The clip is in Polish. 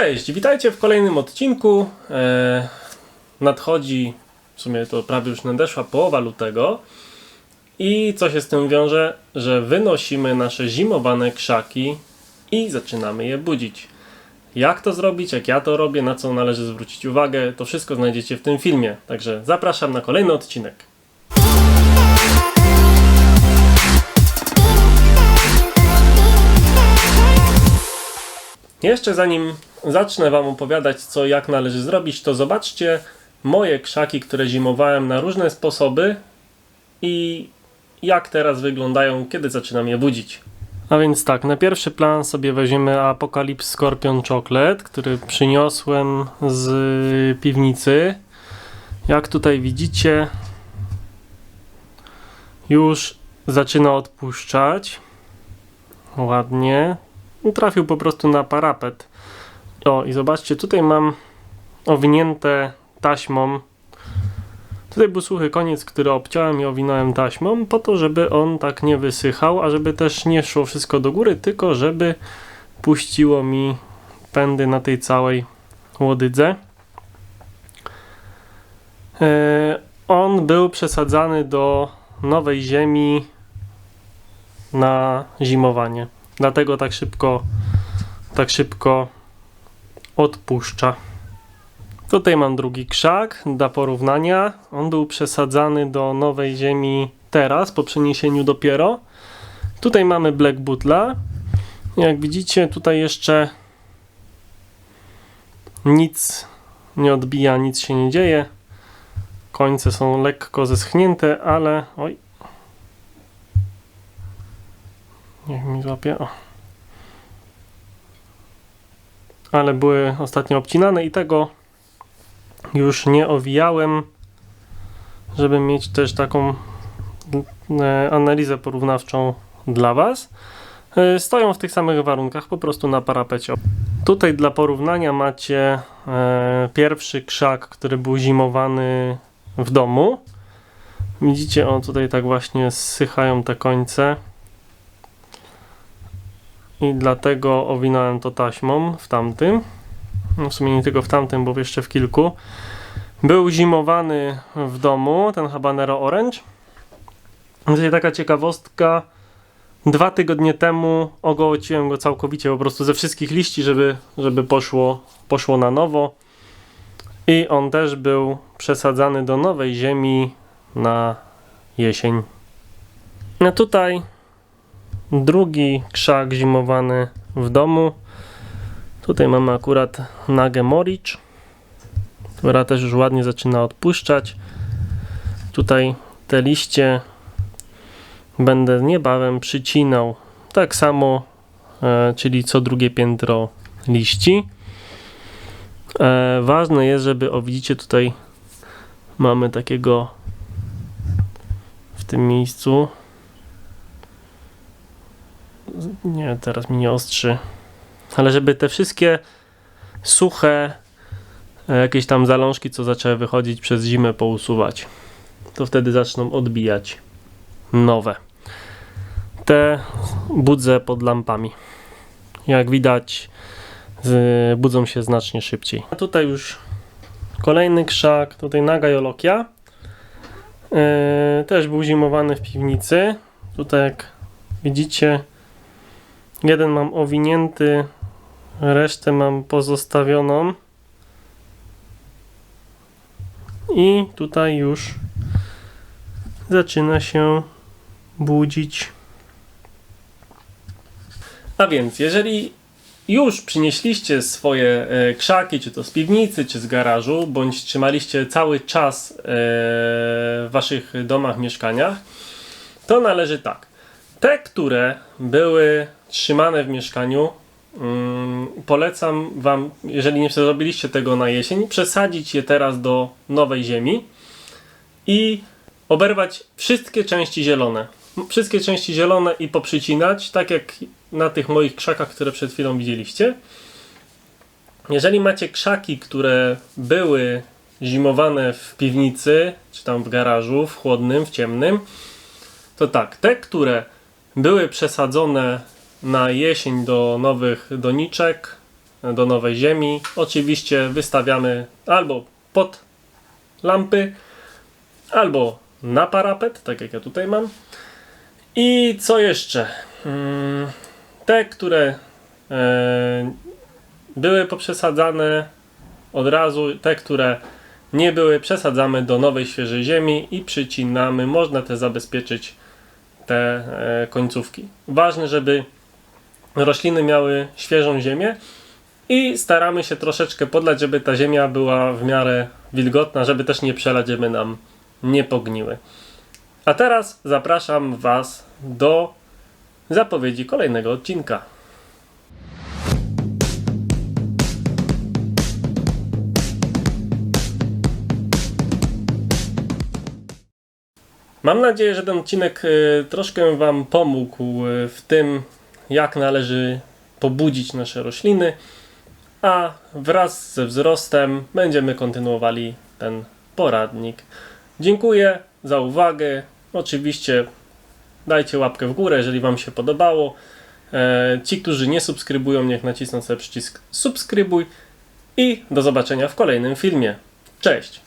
Cześć, witajcie w kolejnym odcinku. E, nadchodzi, w sumie to prawie już nadeszła połowa lutego. I co się z tym wiąże? Że wynosimy nasze zimowane krzaki i zaczynamy je budzić. Jak to zrobić, jak ja to robię, na co należy zwrócić uwagę, to wszystko znajdziecie w tym filmie. Także zapraszam na kolejny odcinek. Jeszcze zanim zacznę Wam opowiadać, co jak należy zrobić, to zobaczcie moje krzaki, które zimowałem na różne sposoby i jak teraz wyglądają, kiedy zaczynam je budzić. A więc tak, na pierwszy plan sobie weźmiemy Apocalypse Scorpion Chocolate, który przyniosłem z piwnicy. Jak tutaj widzicie, już zaczyna odpuszczać. Ładnie. Trafił po prostu na parapet. O, i zobaczcie, tutaj mam owinięte taśmą. Tutaj był suchy koniec, który obciąłem i owinąłem taśmą, po to, żeby on tak nie wysychał, a żeby też nie szło wszystko do góry, tylko żeby puściło mi pędy na tej całej łodydze. E, on był przesadzany do nowej ziemi na zimowanie. Dlatego tak szybko, tak szybko odpuszcza. Tutaj mam drugi krzak dla porównania. On był przesadzany do nowej ziemi teraz, po przeniesieniu dopiero. Tutaj mamy Black Butla. Jak widzicie, tutaj jeszcze nic nie odbija, nic się nie dzieje. Końce są lekko zeschnięte, ale oj. Niech mi złapie. O ale były ostatnio obcinane i tego już nie owijałem, żeby mieć też taką e, analizę porównawczą dla Was. E, stoją w tych samych warunkach, po prostu na parapecie. Tutaj dla porównania macie e, pierwszy krzak, który był zimowany w domu. Widzicie, o tutaj tak właśnie zsychają te końce i dlatego owinąłem to taśmą w tamtym. No w sumie nie tylko w tamtym, bo jeszcze w kilku. Był zimowany w domu, ten habanero orange. Tutaj taka ciekawostka. Dwa tygodnie temu ogołociłem go całkowicie po prostu ze wszystkich liści, żeby, żeby poszło, poszło na nowo. I on też był przesadzany do nowej ziemi na jesień. No tutaj drugi krzak zimowany w domu. Tutaj mamy akurat Nagę Moricz, która też już ładnie zaczyna odpuszczać. Tutaj te liście będę niebawem przycinał tak samo, e, czyli co drugie piętro liści. E, ważne jest, żeby, o widzicie tutaj mamy takiego w tym miejscu nie, teraz mi nie ostrzy. Ale żeby te wszystkie suche e, jakieś tam zalążki, co zaczęły wychodzić przez zimę, pousuwać. To wtedy zaczną odbijać nowe. Te budzę pod lampami. Jak widać, budzą się znacznie szybciej. A tutaj już kolejny krzak, tutaj naga jolokia. Yy, też był zimowany w piwnicy. Tutaj jak widzicie, Jeden mam owinięty, resztę mam pozostawioną. I tutaj już zaczyna się budzić. A więc, jeżeli już przynieśliście swoje e, krzaki, czy to z piwnicy, czy z garażu, bądź trzymaliście cały czas e, w waszych domach, mieszkaniach, to należy tak. Te, które były trzymane w mieszkaniu, um, polecam Wam, jeżeli nie zrobiliście tego na jesień, przesadzić je teraz do nowej ziemi i oberwać wszystkie części zielone. Wszystkie części zielone i poprzycinać, tak jak na tych moich krzakach, które przed chwilą widzieliście. Jeżeli macie krzaki, które były zimowane w piwnicy, czy tam w garażu, w chłodnym, w ciemnym, to tak, te, które były przesadzone na jesień do nowych doniczek, do nowej ziemi. Oczywiście wystawiamy albo pod lampy, albo na parapet, tak jak ja tutaj mam. I co jeszcze? Mm, Te, które e, były poprzesadzane od razu, te, które nie były, przesadzamy do nowej, świeżej ziemi i przycinamy. Można te zabezpieczyć te e, końcówki. Ważne, żeby rośliny miały świeżą ziemię i staramy się troszeczkę podlać, żeby ta ziemia była w miarę wilgotna, żeby też nie przelać, żeby nam nie pogniły. A teraz zapraszam Was do zapowiedzi kolejnego odcinka. Mam nadzieję, że ten odcinek y, troszkę Wam pomógł y, w tym, jak należy pobudzić nasze rośliny, a wraz ze wzrostem będziemy kontynuowali ten poradnik. Dziękuję za uwagę. Oczywiście dajcie łapkę w górę, jeżeli Wam się podobało. E, Ci, którzy nie subskrybują, niech nacisną sobie przycisk subskrybuj i do zobaczenia w kolejnym filmie. Cześć!